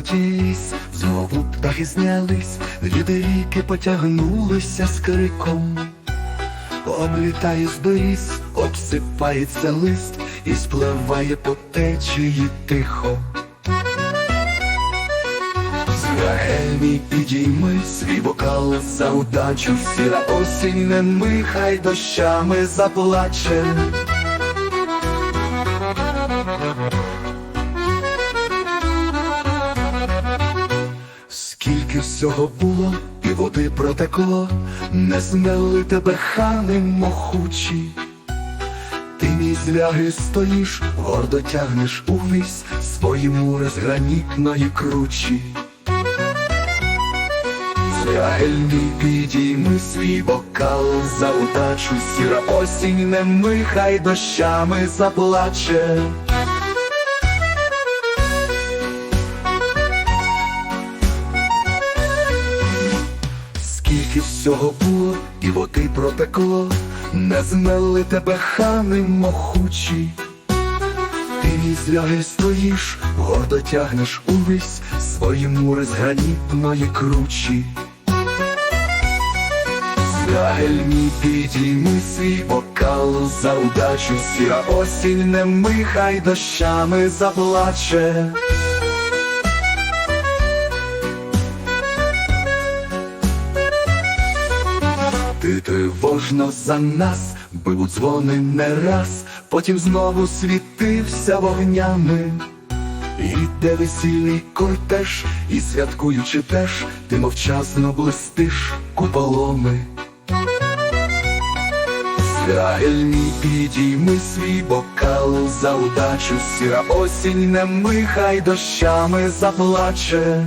золотість, знову птахи знялись, від ріки потягнулися з криком. Облітає з доріс, обсипається лист і спливає по течії тихо. Мій підійми свій бокал за удачу, сіра осінь не михай дощами заплаче. Всього було, і води протекло, не змели тебе хани мохучі. Ти мій звяги стоїш, гордо тягнеш увесь свої мури з гранітної кручі. Звягель мій підійми свій бокал за удачу, сіра осінь не михай дощами заплаче. Скільки всього було, і води протекло, не змели тебе хани мохучі. Ти мій звяги стоїш, гордо тягнеш увесь свої мури з гранітної кручі. Звягель мій підійми свій бокал за удачу, сіра осінь не михай дощами заплаче. Тривожно за нас бив у дзвони не раз, потім знову світився вогнями. Іде весільний кортеж, і святкуючи теж, ти мовчазно блистиш куполоми. Звягель підійми свій бокал за удачу, сіра осінь не михай дощами заплаче.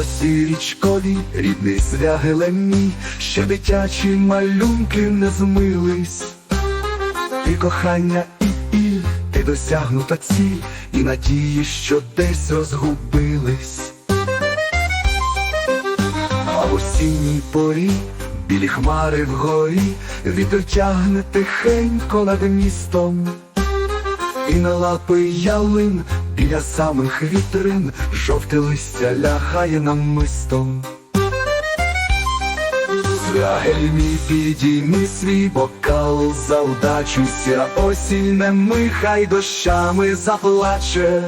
На косі річкові рідний звягеле мій, ще дитячі малюнки не змились. І кохання і і, ти досягнута ціль, і надії, що десь розгубились. А в осінній порі білі хмари вгорі, вітер тягне тихенько над містом. І на лапи ялин біля самих вітрин жовте листя лягає нам мистом. мій підійми свій бокал за удачу, сіра осінь не михай дощами заплаче.